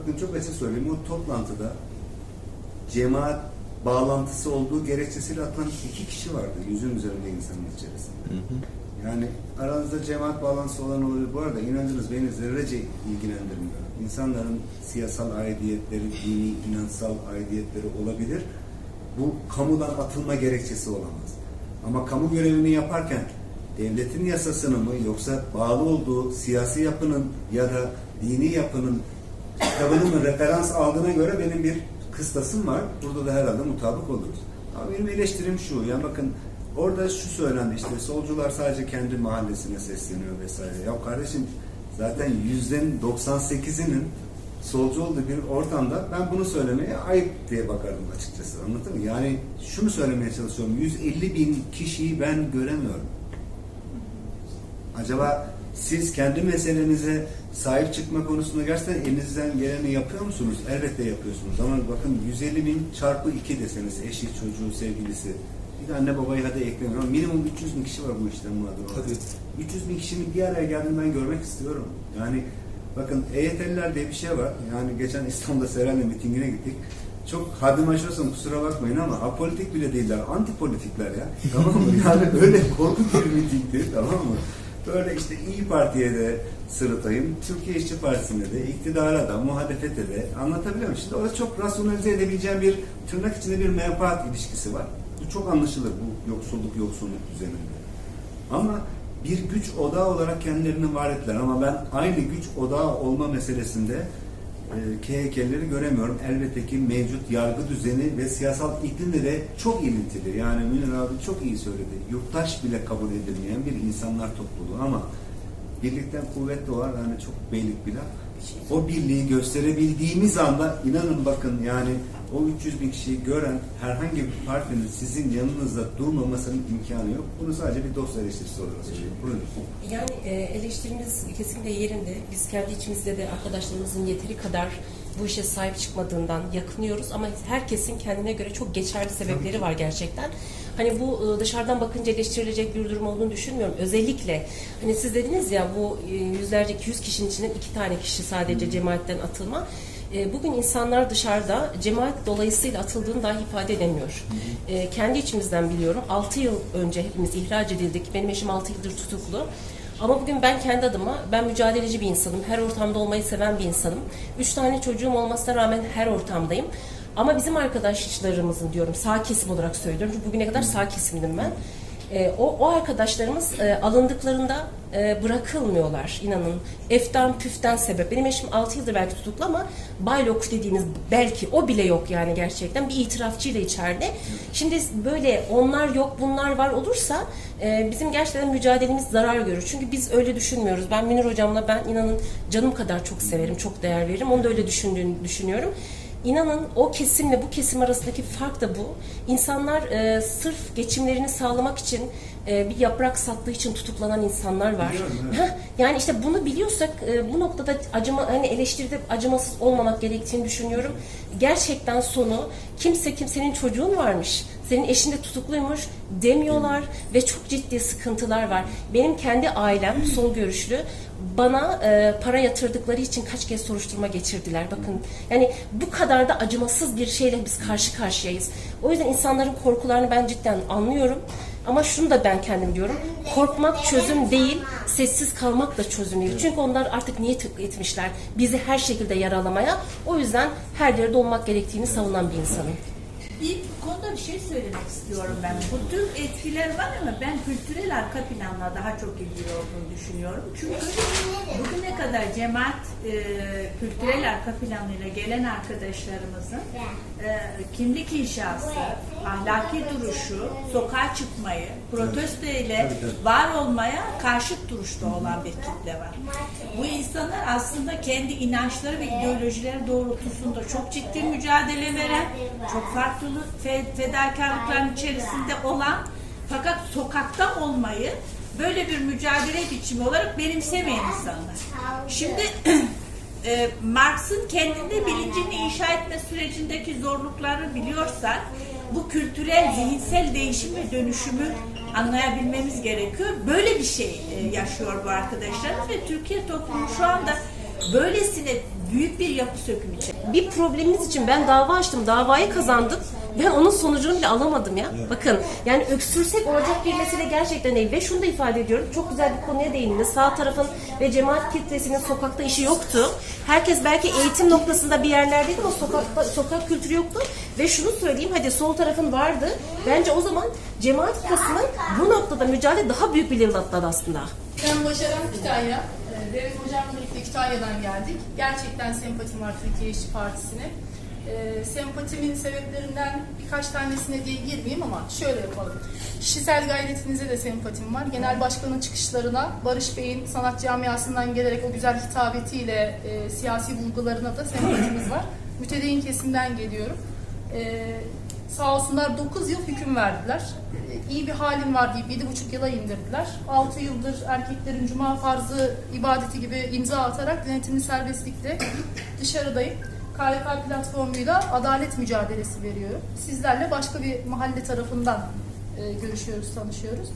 Bakın çok açık söyleyeyim. O toplantıda cemaat bağlantısı olduğu gerekçesiyle atılan iki kişi vardı. Yüzün üzerinde insanın içerisinde. Yani aranızda cemaat bağlantısı olan olabilir. Bu arada inancınız beni zerrece ilgilendirmiyor. İnsanların siyasal aidiyetleri, dini, inançsal aidiyetleri olabilir. Bu kamudan atılma gerekçesi olamaz. Ama kamu görevini yaparken devletin yasasını mı yoksa bağlı olduğu siyasi yapının ya da dini yapının kitabını mı referans aldığına göre benim bir kıstasım var. Burada da herhalde mutabık oluruz. Ama benim eleştirim şu. Yani bakın orada şu söylendi işte solcular sadece kendi mahallesine sesleniyor vesaire. Ya kardeşim zaten yüzden 98'inin solcu olduğu bir ortamda ben bunu söylemeye ayıp diye bakardım açıkçası. Anladın mı? Yani şunu söylemeye çalışıyorum. 150 bin kişiyi ben göremiyorum. Acaba siz kendi meselenize sahip çıkma konusunda gerçekten elinizden geleni yapıyor musunuz? Elbette yapıyorsunuz ama bakın 150 bin çarpı 2 deseniz eşi, çocuğu, sevgilisi bir de anne babayı hadi eklemiyorum. Minimum 300 bin kişi var bu işten mağdur olan. Tabii. 300 bin kişinin bir araya geldiğini ben görmek istiyorum. Yani bakın EYT'liler diye bir şey var. Yani geçen İstanbul'da Seren'le mitingine gittik. Çok haddim aşıyorsam kusura bakmayın ama apolitik bile değiller. Antipolitikler ya. Tamam mı? Yani öyle korkunç bir mitingdi. Tamam mı? Böyle işte İyi Parti'ye de sırıtayım, Türkiye İşçi Partisi'ne de, iktidara da, muhalefete de anlatabiliyor muyum? Şimdi orada çok rasyonalize edebileceğim bir tırnak içinde bir menfaat ilişkisi var. Bu çok anlaşılır bu yoksulluk yoksulluk düzeninde. Ama bir güç odağı olarak kendilerini var ettiler ama ben aynı güç odağı olma meselesinde e, KHK'leri göremiyorum. Elbette ki mevcut yargı düzeni ve siyasal iklimle de çok ilintili. Yani Münir abi çok iyi söyledi. Yurttaş bile kabul edilmeyen bir insanlar topluluğu ama birlikten kuvvet doğar yani çok beylik bir laf. O birliği gösterebildiğimiz anda inanın bakın yani o 300 bin kişiyi gören herhangi bir partinin sizin yanınızda durmamasının imkanı yok. Bunu sadece bir dost eleştirisi olarak söylüyorum. Buyurun. Yani e, eleştirimiz kesinlikle yerinde. Biz kendi içimizde de arkadaşlarımızın yeteri kadar bu işe sahip çıkmadığından yakınıyoruz ama herkesin kendine göre çok geçerli sebepleri var gerçekten. Hani bu e, dışarıdan bakınca eleştirilecek bir durum olduğunu düşünmüyorum. Özellikle hani siz dediniz ya bu e, yüzlerce 200 kişinin içinden iki tane kişi sadece cemaatten atılma. Bugün insanlar dışarıda cemaat dolayısıyla atıldığını dahi ifade edemiyor. E, kendi içimizden biliyorum. 6 yıl önce hepimiz ihraç edildik. Benim eşim 6 yıldır tutuklu. Ama bugün ben kendi adıma, ben mücadeleci bir insanım. Her ortamda olmayı seven bir insanım. Üç tane çocuğum olmasına rağmen her ortamdayım. Ama bizim arkadaşlarımızın diyorum, sağ kesim olarak söylüyorum. Çünkü bugüne kadar sağ kesimdim ben. E, o, o arkadaşlarımız e, alındıklarında e, bırakılmıyorlar inanın. Eften püften sebep. Benim eşim 6 yıldır belki tutuklu ama baylok dediğiniz belki o bile yok yani gerçekten. Bir itirafçıyla içeride. Şimdi böyle onlar yok bunlar var olursa e, bizim gerçekten mücadelemiz zarar görür. Çünkü biz öyle düşünmüyoruz. Ben Münir hocamla ben inanın canım kadar çok severim, çok değer veririm. Onu da öyle düşündüğünü düşünüyorum. İnanın o kesimle bu kesim arasındaki fark da bu. İnsanlar e, sırf geçimlerini sağlamak için e, bir yaprak sattığı için tutuklanan insanlar var. Biliyorum, evet. Heh, yani işte bunu biliyorsak e, bu noktada acıma hani eleştiride acımasız olmamak gerektiğini düşünüyorum. Gerçekten sonu kimse kimsenin çocuğun varmış. Senin eşin de tutukluymuş demiyorlar ve çok ciddi sıkıntılar var. Benim kendi ailem sol görüşlü bana e, para yatırdıkları için kaç kez soruşturma geçirdiler. Bakın yani bu kadar da acımasız bir şeyle biz karşı karşıyayız. O yüzden insanların korkularını ben cidden anlıyorum. Ama şunu da ben kendim diyorum. Korkmak çözüm değil, sessiz kalmak da çözüm değil. Çünkü onlar artık niyet etmişler bizi her şekilde yaralamaya. O yüzden her yerde olmak gerektiğini savunan bir insanım. Konuda bir şey söylemek istiyorum ben. Bu tür etkiler var ama ben kültürel arka planla daha çok ilgili olduğunu düşünüyorum. Çünkü bugüne kadar cemaat e, kültürel arka planıyla gelen arkadaşlarımızın e, kimlik inşası, ahlaki duruşu, sokağa çıkmayı, protesto ile Tabii, tabii. var olmaya karşıt duruşta olan bir kitle var. Bu insanlar aslında kendi inançları ve ideolojileri doğrultusunda çok ciddi mücadele veren, çok farklı fedakarlıkların içerisinde olan fakat sokakta olmayı böyle bir mücadele biçimi olarak benimsemeyen insanlar. Şimdi e, Marx'ın kendinde bilincini inşa etme sürecindeki zorlukları biliyorsak bu kültürel zihinsel değişim ve dönüşümü anlayabilmemiz gerekiyor. Böyle bir şey e, yaşıyor bu arkadaşlarımız ve Türkiye toplumu şu anda böylesine büyük bir yapı sökümü çekti. bir problemimiz için ben dava açtım, davayı kazandım. Ben onun sonucunu bile alamadım ya. Bakın yani öksürsek olacak bir mesele gerçekten değil. Ve şunu da ifade ediyorum. Çok güzel bir konuya değindiniz. Sağ tarafın ve cemaat kitlesinin sokakta işi yoktu. Herkes belki eğitim noktasında bir yerlerdeydi ama sokakta, sokak kültürü yoktu. Ve şunu söyleyeyim hadi sol tarafın vardı. Bence o zaman cemaat kısmı bu noktada mücadele daha büyük bir level atladı aslında. Ben Başaran Kütahya. Ee, Devlet Hocamla birlikte Kütahya'dan geldik. Gerçekten sempatim var Türkiye İşçi Partisi'ne. Ee, sempatimin sebeplerinden birkaç tanesine diye girmeyeyim ama şöyle yapalım. Kişisel gayretinize de sempatim var. Genel Başkan'ın çıkışlarına, Barış Bey'in sanat camiasından gelerek o güzel hitabetiyle e, siyasi bulgularına da sempatimiz var. Mütedeyyin kesimden geliyorum. Ee, sağ olsunlar 9 yıl hüküm verdiler. Ee, İyi bir halim var deyip 7,5 yıla indirdiler. 6 yıldır erkeklerin cuma farzı ibadeti gibi imza atarak denetimli serbestlikte dışarıdayım. KYK platformuyla adalet mücadelesi veriyorum. Sizlerle başka bir mahalle tarafından e, görüşüyoruz, tanışıyoruz.